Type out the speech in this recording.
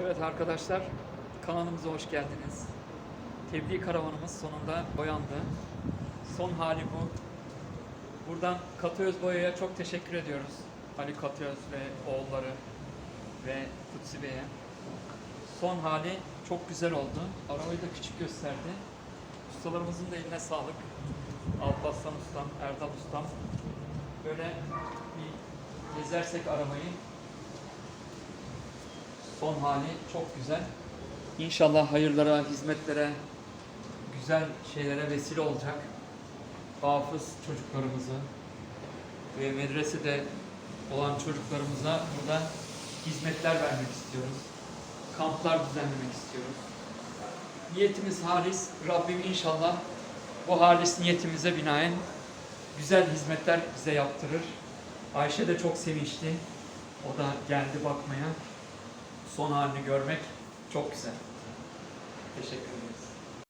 Evet arkadaşlar, kanalımıza hoş geldiniz. Tebliğ karavanımız sonunda boyandı. Son hali bu. Buradan Katıyorz Boya'ya çok teşekkür ediyoruz. Ali Katıyorz ve oğulları ve Kutsi Bey'e. Son hali çok güzel oldu. Arabayı da küçük gösterdi. Ustalarımızın da eline sağlık. Alparslan Ustam, Erdal Ustam. Böyle bir gezersek arabayı Son hali çok güzel. İnşallah hayırlara, hizmetlere, güzel şeylere vesile olacak. Hafız çocuklarımızı ve medresede olan çocuklarımıza burada hizmetler vermek istiyoruz. Kamplar düzenlemek istiyoruz. Niyetimiz halis. Rabbim inşallah bu halis niyetimize binaen güzel hizmetler bize yaptırır. Ayşe de çok sevinçli. O da geldi bakmaya son halini görmek çok güzel. Teşekkür ederiz.